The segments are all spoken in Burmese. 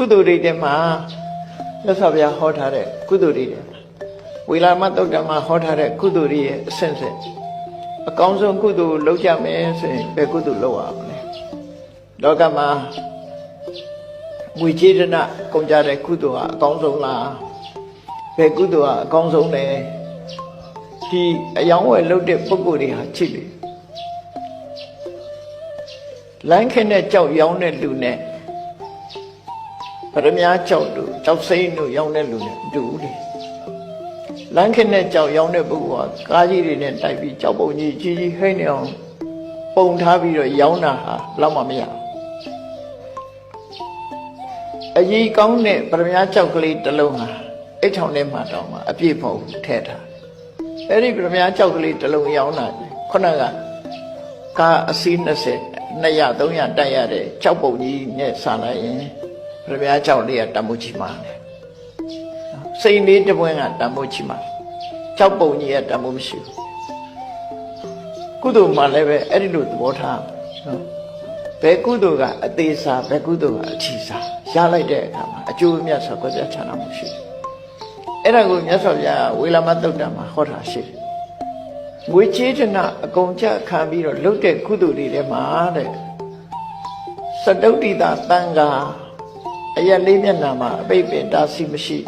ကုသိုလ်တွေထဲမှာမြတ်စွာဘုရားဟောထားတဲ့ကုသိုလ်တွေထဲမှာဝေလာမတုတ်တံမှာဟောထားတဲ့ကုသိုလ်တွေရဲ့အဆင့်ဆင့်အကောင်းဆုံးကုသိုလ်လုပ်ကြမယ်ဆိုရင်ဘယ်ကုသိုလ်လုပ်ရမလဲလောကမှာဝိကျေဒနာကုန်ကြတဲ့ကုသိုလ်ဟာအကောင်းဆုံးလားဘယ်ကုသိုလ်ဟာအကောင်းဆုံးလဲဒီအယောင်းဝယ်လုပ်တဲ့ပုဂ္ဂိုလ်တွေဟာချစ်တယ်လမ်းခင်တဲ့ကြောက်ရောင်းတဲ့လူနဲ့ပ ရမယာကြောက်တို့ကြောက်စိမ့်တို့ရောင်းတဲ့လူတွေတူတယ်လမ်းခင်းနဲ့ကြောက်ရောင်းတဲ့ပုဂ္ဂိုလ်ကကားကြီးတွေနဲ့တိုက်ပြီးကြောက်ပုံကြီးကြီးကြီးဟိနေအောင်ပုံထားပြီးတော့ရောင်းတာဟာလောက်မှမရအကြီးကောင်းတဲ့ပရမယာကြောက်ကလေးတစ်လုံးဟာအိတ်ထောင်ထဲမှာတောင်းမှာအပြည့်မဟုတ်ထည့်ထားအဲ့ဒီပရမယာကြောက်ကလေးတစ်လုံးရောင်းတာခုနကကားအစီး20 200 300တိုက်ရတဲ့ကြောက်ပုံကြီးနဲ့ဆာလိုက်ရင် ပရမ ्या ကြောက်လေးကတမိုးချီမာတယ်စိတ်လေးတစ်ပွင့်ကတမိုးချီမာကြောက်ပုံကြီးကတမိုးမရှိဘူးကုသိုလ်မှလည်းပဲအဲ့ဒီလိုသဘောထားနော်ဘယ်ကုသိုလ်ကအသေးစားဘယ်ကုသိုလ်ကအချီစားရလိုက်တဲ့အခါမှာအကျိုးအမြတ်ဆိုကိုယ်ကြချမ်းသာမှုရှိတယ်အဲ့ဒါကိုမြတ်စွာဘုရားဝေလာမသုတ်တံမှာဟောတာရှိတယ်ငွေချေးတနာအကုန်ကြခံပြီးတော့လုတ်တဲ့ကုသိုလ်တွေထဲမှာတဲ့စတုတ္တိတာတန်ခါ အရက်လေးမျက်နှာမှာအပိတ်ပင်တာစီမရှိ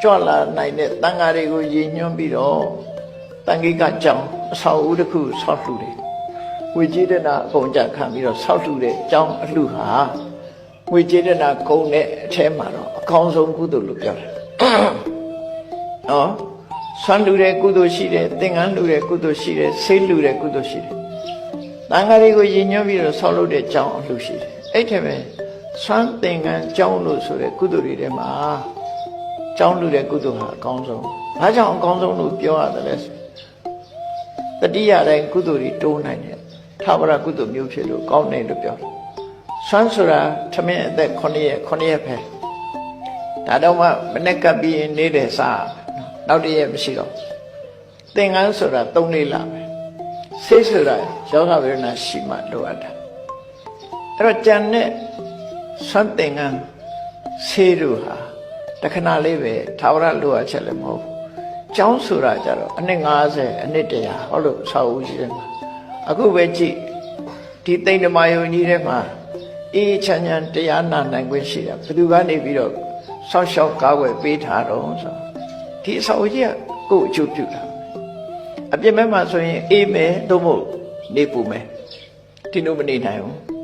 ကြွလာနိုင်တဲ့တန်ခါတွေကိုရည်ညွှန်းပြီးတော့တန်ခိကကြောင်အဆောက်အဦတစ်ခုဆောက်လှူတယ်ငွေကြေးတနာအကုန်ကြခံပြီးတော့ဆောက်လှူတဲ့အကြောင်းအလှူဟာငွေကြေးတနာကုန်တဲ့အထဲမှာတော့အကောင်းဆုံးကုသိုလ်လို့ပြောတယ်နော်ဆွမ်းလှူတဲ့ကုသိုလ်ရှိတယ်သင်္ကန်းလှူတဲ့ကုသိုလ်ရှိတယ်ဆေးလှူတဲ့ကုသိုလ်ရှိတယ်တန်ခါတွေကိုရည်ညွှန်းပြီးတော့ဆောက်လုပ်တဲ့အကြောင်းအလှူရှိတယ်အဲ့ထက်ပဲ ဆွမ်းသင်္ကန်းကြောင်းလို့ဆိုတဲ့ကုသိုလ်တွေထဲမှာကြောင်းလှူတဲ့ကုသိုလ်ဟာအကောင်းဆုံးဘာကြောင့်အကောင်းဆုံးလို့ပြောရတယ်လဲဆိုတတိယတိုင်းကုသိုလ်တွေတိုးနိုင်တယ်ထာဝရကုသိုလ်မျိုးဖြစ်လို့ကောင်းတယ်လို့ပြောတယ်ဆွမ်းဆိုတာထမင်းအသက်9ရက်9ရက်ပဲဒါတော့မှမနေ့ကပ်ပြီးရင်နေတဲ့စားနောက်တည့်ရက်မရှိတော့သင်္ကန်းဆိုတာ3လေးလာပဲဆေးဆိုတာယောဂဝေဒနာရှိမှလိုအပ်တာအဲ့တော့ကြံတဲ့ ဆွမ်းသင်္ကန်းဆေးတို့ဟာတခဏလေးပဲသာဝရလိုအပ်ချက်လည်းမဟုတ်ဘူးကျောင်းဆိုတာကြတော့အနှစ်90အနှစ်100ဟောလို့ဆောက်ဦးကြီးတယ်မှာအခုပဲကြည့်ဒီသိမ့်ဓမ္မယုံကြီးထဲမှာအေးချမ်းချမ်းတရားနာနိုင်ခွင့်ရှိတာဘယ်သူကနေပြီးတော့ဆောက်ရှောက်ကားွယ်ပေးထားတော့ဆိုဒီအဆောက်အကြီးကကိုယ်အကျိုးပြုတာအပြစ်မဲ့မှာဆိုရင်အေးမယ်တို့မို့နေပူမယ်ဒီလိုမနေနိုင်ဘူးအဲ့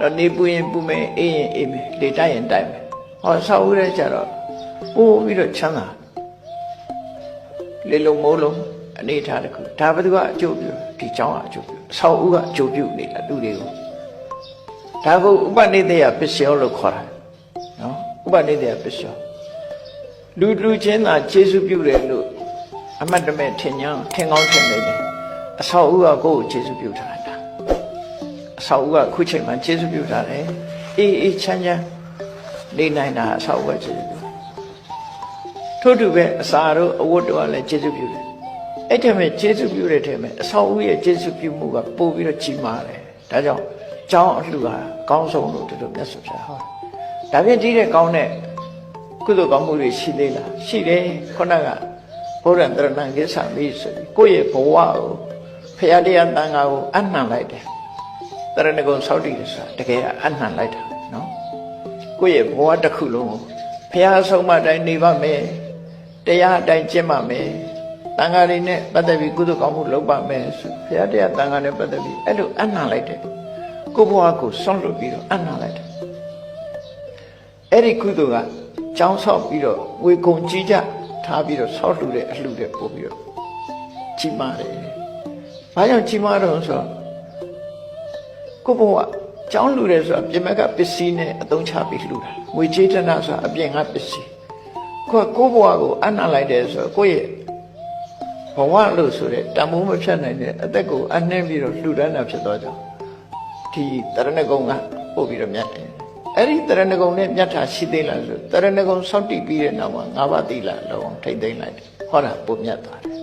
တော့နေပူရင်ပူမယ်အေးရင်အေးမယ်လေတိုက်ရင်တိုက်မယ်ဟောဆောက်ဦးတဲ့ကြတော့ပို့ပြီးတော့ချမ်းသာလေလုံးမိုးလုံးအနေထားတစ်ခုဒါဘယ်သူကအကျိုးပြုဒီเจ้าကအကျိုးပြုအဆောက်ဦးကအကျိုးပြုနေတာလူတွေကိုဒါကိုဥပနိဒေယပစ္စယောလို့ခေါ်တာနော်ဥပနိဒေယပစ္စယောလူလူချင်းသာခြေစုပြုတယ်လို့အမတ်တမဲ့ထင်ညာထင်ကောင်းထင်နေတယ်အဆောက်ဦးကကိုယ့်ကိုခြေစုပြုထားတာ ယ် အဆောက်ဦးကခုချိန်မှခြေစုပြုထားတယ်အေးအေးချမ်းချမ်းနေနိုင်တာအဆောက်ဦးကခြေစုပြုထို့တူပဲအစာတို့အဝတ်တို့ကလည်းခြေစုပြုတယ်အဲ့ထက်မဲ့ခြေစုပြုတဲ့ထက်မဲ့အဆောက်ဦးရဲ့ခြေစုပြုမှုကပို့ပြီးတော့ကြီးမားတယ်ဒါကြောင့်ကျောင်းအလှူဟာကောင်းဆုံးလို့ဒီလိုမြတ်စွာဘုရားဟောဒါဖြင့်ဒီတဲ့ကောင်းတဲ့ကုသိုလ်ကောင်းမှုတွေရှိသေးလားရှိတယ်ခုနကဘုရားတရဏံကိစ္ဆာမိဆိုပြီးကိုယ့်ရဲ့ဘဝကိုဖရာတရားတန်ခါကိုအနှံလိုက်တယ် တရဏဂုံဆောက်တည်တယ်ဆိုတာတကယ်အနှံလိုက်တာနော်ကိုယ့်ရဲ့ဘဝတစ်ခုလုံးကိုဖရာဆုံးမတိုင်းနေပါမယ်တရားအတိုင်းကျင့်ပါမယ်တန်ခါတွေနဲ့ပတ်သက်ပြီးကုသိုလ်ကောင်းမှုလုပ်ပါမယ်ဆိုဖရာတရားတန်ခါနဲ့ပတ်သက်ပြီးအဲ့လိုအနှံလိုက်တယ်ကိုယ့်ဘဝကိုဆွန့်လွတ်ပြီးတော့အနှံလိုက်တယ်အဲ့ဒီကုသိုလ်ကကျောင်းဆောက်ပြီးတော့ဝေကုံကြီးကြထားပြီးတော့ဆောက်လှူတဲ့အလှူတဲ့ပို့ပြီးတော့ကြီးမားတယ်။ဘာကြောင့်ကြီးမားတော့ဆိုတော့ ကိုယ့်ဘဝကျောင်းလှူတယ်ဆိုတာပြင်မကပစ္စည်းနဲ့အသုံးချပြီးလှူတာ။ငွေကြေးတနာဆိုတာအပြင်ကပစ္စည်း။ကိုယ်ကိုယ့်ဘဝကိုအနှံလိုက်တယ်ဆိုတော့ကိုယ့်ရဲ့ဘဝလို့ဆိုတဲ့တန်ဖိုးမဖြတ်နိုင်တဲ့အသက်ကိုအနှင်းပြီးတော့လှူဒန်းတာဖြစ်တော့ကြောင့်ဒီတရဏဂုံကပို့ပြီးတော့မြတ်တယ်အဲ့ဒီတရဏဂုံနဲ့မြတ်တာရှိသေးလားဆိုတရဏဂုံစောင့်တည်ပြီးတဲ့နောက်မှာငါးပါးသီလလုံးထိမ့်သိမ့်လိုက်တယ်ဟောတာပို့မြတ်သွားတယ်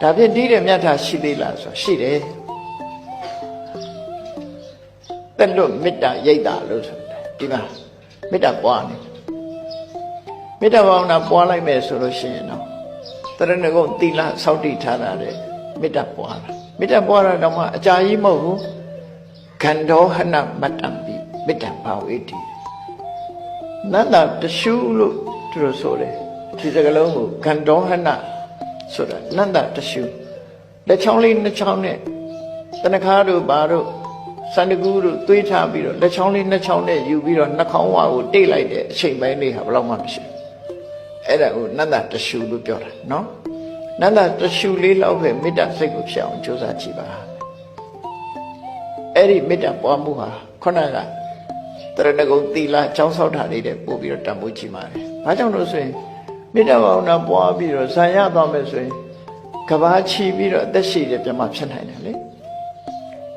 ဒါဖြင့်ဒီတဲ့မြတ်တာရှိသေးလားဆိုရှိတယ် တက်လွတ်မေတ္တာရိတ်တာလို့ဆိုတာတဒီမှာမေတ္တာပွားနေမေတ္တာဘာဝနာပွားလိုက်မယ်ဆိုလို့ရှိရင်တော့တရဏဂုံသီလစောင့်တည်ထားတာတဲ့မေတ္တာပွားတာမေတ္တာပွားတာတော့မှအကြာကြီးမဟုတ်ဘူးခန္ဓောဟနမတ္တံပိမေတ္တာဘာဝေတိနန္ဒတရှုလို့သူတို့ဆိုတယ်ဒီစကလုံးကိုခန္ဓောဟနဆိုတာနန္ဒတရှုလက်ချောင်းလေးနှစ်ချောင်းနဲ့တနခါတို့ဘာတို့ စန္ဒကူတို့သွေးထားပြီးတော့လက်ချောင်းလေးနှစ်ချောင်းနဲ့ယူပြီးတော့နှာခေါင်းဝါကိုတိတ်လိုက်တဲ့အချိန်ပိုင်းလေးဟာဘယ်တော့မှမရှိဘူးအဲ့ဒါကိုနန္ဒတရှုလို့ပြောတာနော်နန္ဒတရှုလေးလောက်ပဲမေတ္တာစိတ်ကိုဖြစ်အောင်ကြိုးစားကြည့်ပါအဲ့ဒီမေတ္တာပွားမှုဟာခုနကတရဏဂုံသီလចောင်းဆောက်တာလေးတဲ့ပို့ပြီးတော့တန်ဖိုးကြည့်ပါတယ်။ဘာကြောင့်လို့ဆိုရင်မေတ္တာဘာဝနာပွားပြီးတော့ဇာရသွားမယ်ဆိုရင်ကဘာချီပြီးတော့အသက်ရှိတဲ့ပြမဖြစ်နိုင်တယ်လေ။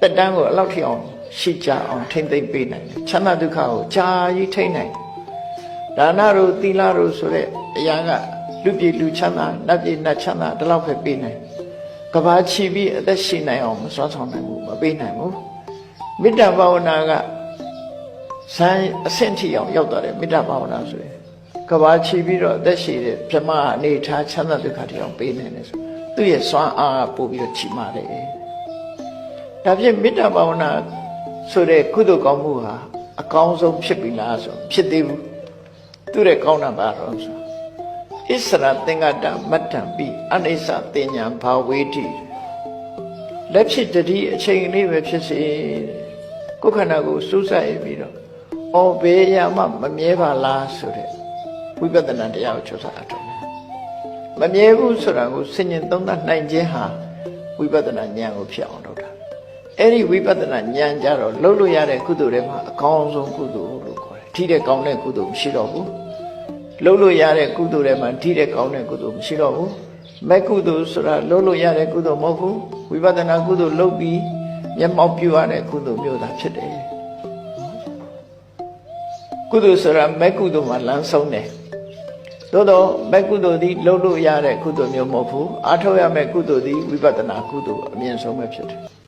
တက်တန်းကိုအလောက်ထိအောင်ရှိကြအောင်ထိမ့်သိမ့်ပေးနိုင်တယ်။ချမ်းသာဒုက္ခကိုကြာကြီးထိမ့်နိုင်တယ်။ဒါနတို့သီလတို့ဆိုတဲ့အရာကလူပြည်လူချမ်းသာနတ်ပြည်နတ်ချမ်းသာဒီလောက်ပဲပေးနိုင်တယ်။ကဘာချီပြီးအသက်ရှိနိုင်အောင်မစွမ်းဆောင်နိုင်ဘူးမပေးနိုင်ဘူး။မေတ္တာဘာဝနာကဆန်းအဆင့်ထိအောင်ရောက်သွားတယ်မေတ္တာဘာဝနာဆိုရင်ကဘာချီပြီးတော့အသက်ရှိတဲ့ပြမအနေထားချမ်းသာဒုက္ခတွေအောင်ပေးနိုင်တယ်ဆိုသူ့ရဲ့စွမ်းအားကပို့ပြီးတော့ချီမာတယ် ဒါဖြင့်မေတ္တာဘာဝနာဆိုတဲ့ကုသိုလ်ကောင်းမှုဟာအကောင်းဆုံးဖြစ်ပြီလားဆိုဖြစ်သေးဘူးသူ့ရဲ့ကောင်းတာပါတော့ဆိုဣစရသင်္ကတမတ္တံပိအနိစ္စတင်ညာဘာဝေတိလက်ဖြစ်တတိအချိန်လေးပဲဖြစ်စေကိုယ်ခန္ဓာကိုစူးစိုက်ပြီးတော့အော်ဘေးရမှမမြဲပါလားဆိုတဲ့ဝိပဿနာတရားကိုချုပ်စားအထုံးတယ်မမြဲဘူးဆိုတာကိုဆင်ញင်သုံးသပ်နိုင်ခြင်းဟာဝိပဿနာဉာဏ်ကိုဖြစ်အောင်လုပ်တာ အဲ့ဒီဝိပဿနာဉာဏ်ကြတော့လှုပ်လို့ရတဲ့ကုသိုလ်တွေမှာအကောင်းဆုံးကုသိုလ်လို့ခေါ်တယ်ထိတဲ့ကောင်းတဲ့ကုသိုလ်မရှိတော့ဘူးလှုပ်လို့ရတဲ့ကုသိုလ်တွေမှာထိတဲ့ကောင်းတဲ့ကုသိုလ်မရှိတော့ဘူးမဲ့ကုသိုလ်ဆိုတာလှုပ်လို့ရတဲ့ကုသိုလ်မဟုတ်ဘူးဝိပဿနာကုသိုလ်လုပ်ပြီးမျက်မှောက်ပြုရတဲ့ကုသိုလ်မျိုးသာဖြစ်တယ်ကုသိုလ်ဆိုတာမဲ့ကုသိုလ်မှာလမ်းဆုံးတယ်သို့တော့မဲ့ကုသိုလ်သည်လှုပ်လို့ရတဲ့ကုသိုလ်မျိုးမဟုတ်ဘူးအားထုတ်ရမယ့်ကုသိုလ်သည်ဝိပဿနာကုသိုလ်အမြင့်ဆုံးပဲဖြစ်တယ်